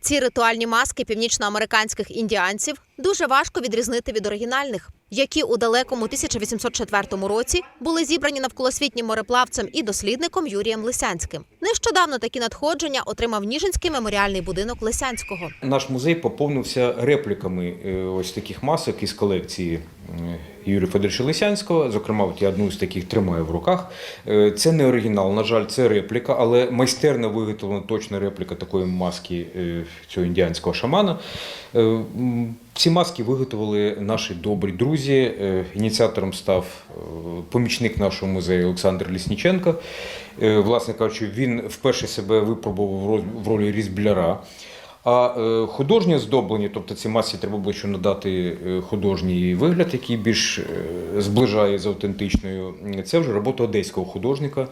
Ці ритуальні маски північноамериканських індіанців дуже важко відрізнити від оригінальних, які у далекому 1804 році були зібрані навколосвітнім мореплавцем і дослідником Юрієм Лисянським. Нещодавно такі надходження отримав Ніжинський меморіальний будинок Лисянського. Наш музей поповнився репліками е, ось таких масок із колекції е, Юрія Федоровича Лисянського. Зокрема, от я одну з таких тримаю в руках. Е, Це не оригінал, на жаль, це репліка, але майстерно виготовлена точна репліка такої маски цього індіанського шамана. Ці маски виготовили наші добрі друзі. Е, Ініціатором став е, помічник нашого музею Олександр Лісніченко. Е, Власне кажучи, він вперше себе випробував в ролі різбляра. А художнє здоблення, тобто ці масі треба було ще надати художній вигляд, який більш зближає з автентичною. Це вже робота одеського художника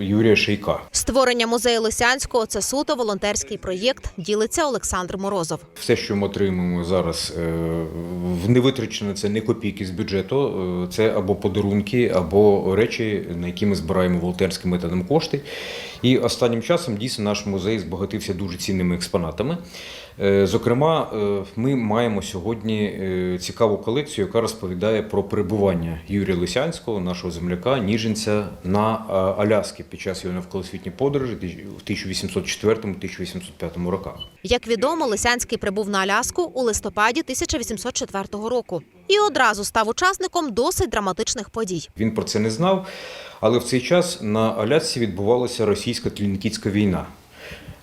Юрія Шейка. Створення музею Лисянського це суто волонтерський проєкт. Ділиться Олександр Морозов. Все, що ми отримуємо зараз, е, не витрачено це не копійки з бюджету. е, Це або подарунки, або речі, на які ми збираємо волонтерським методом кошти. І останнім часом дійсно наш музей збагатився дуже цінними експонатами. Е, Зокрема, е, ми маємо сьогодні е, цікаву колекцію, яка розповідає про перебування Юрія Лисянського, нашого земляка, ніженця на Аляскі під час його навколосвітньої подорожі в 1804-1805 роках. Як відомо, Лисянський прибув на Аляску у листопаді 1804 року і одразу став учасником досить драматичних подій. Він про це не знав, але в цей час на Алясці відбувалася російсько-тлінкітська війна.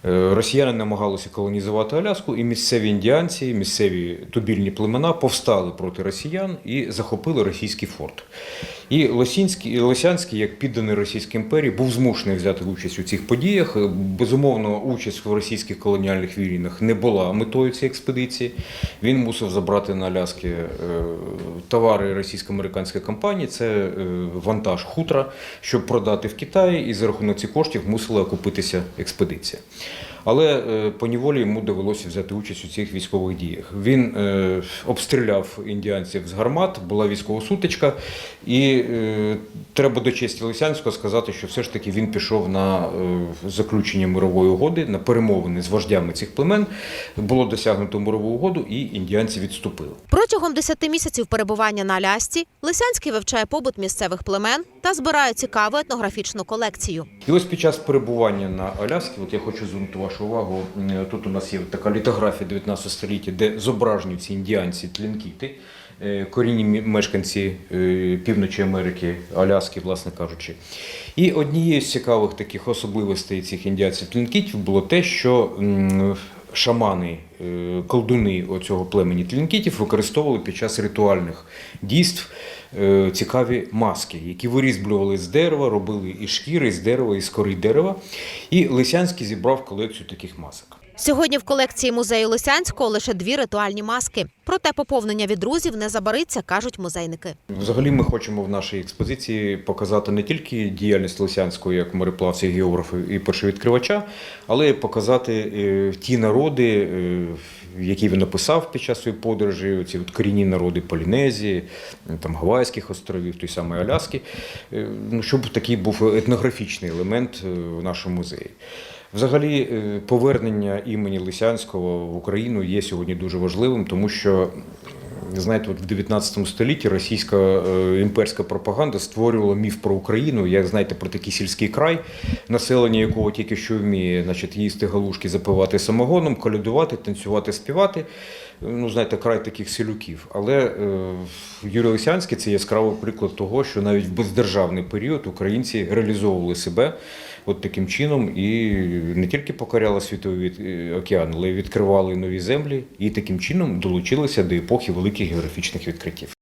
Е, Росіяни намагалися колонізувати Аляску, і місцеві індіанці, місцеві тубільні племена повстали проти росіян і захопили російський форт. І Лосінський, Лосянський, як підданий Російській імперії, був змушений взяти участь у цих подіях. Безумовно, участь в російських колоніальних війнах не була метою цієї експедиції. Він мусив забрати на Аляски е, товари російсько-американської компанії. Це е, вантаж хутра, щоб продати в Китаї, і за рахунок цих коштів мусила окупитися експедиція. Але е, по неволі йому довелося взяти участь у цих військових діях. Він е, обстріляв індіанців з гармат, була військова сутичка, і е, треба до честі Лисянського сказати, що все ж таки він пішов на заключення мирової угоди, на перемовини з вождями цих племен. Було досягнуто мирову угоду, і індіанці відступили. Протягом 10 місяців перебування на Алясці Лисянський вивчає побут місцевих племен та збирає цікаву етнографічну колекцію. І ось під час перебування на Аляскі, от я хочу звернути вашу увагу. Тут у нас є така літографія 19 століття, де зображені ці індіанці тлінкіти, е, корінні мешканці е, Півночі Америки, Аляски, власне кажучи. І однією з цікавих таких особливостей цих індіанців тлінкітів було те, що шамани, е, колдуни оцього племені тлінкітів використовували під час ритуальних дійств е, цікаві маски, які вирізблювали з дерева, робили і шкіри, з дерева, і з кори дерева. І Лисянський зібрав колекцію таких масок. Сьогодні в колекції музею Лисянського лише дві ритуальні маски. Проте поповнення від друзів не забариться, кажуть музейники. Взагалі, ми хочемо в нашій експозиції показати не тільки діяльність Лисянського як мореплавця, географа і першовідкривача, але й показати е, ті народи, е, які він описав під час своєї подорожі, ці от корінні народи Полінезії, е, там Гавайських островів, той самої Аляски, ну, щоб такий був етнографічний елемент в нашому музеї. Взагалі, повернення імені Лисянського в Україну є сьогодні дуже важливим, тому що знаєте, от в 19 столітті російська е, імперська пропаганда створювала міф про Україну, як знаєте, про такий сільський край, населення якого тільки що вміє, значить, їсти галушки, запивати самогоном, колядувати, танцювати, співати. Ну, знаєте, край таких селюків. Але е, Юрій Лисянський це яскравий приклад того, що навіть в бездержавний період українці реалізовували себе от таким чином і не тільки покоряли світовий е, океан, але й відкривали нові землі і таким чином долучилися до епохи великих географічних відкриттів.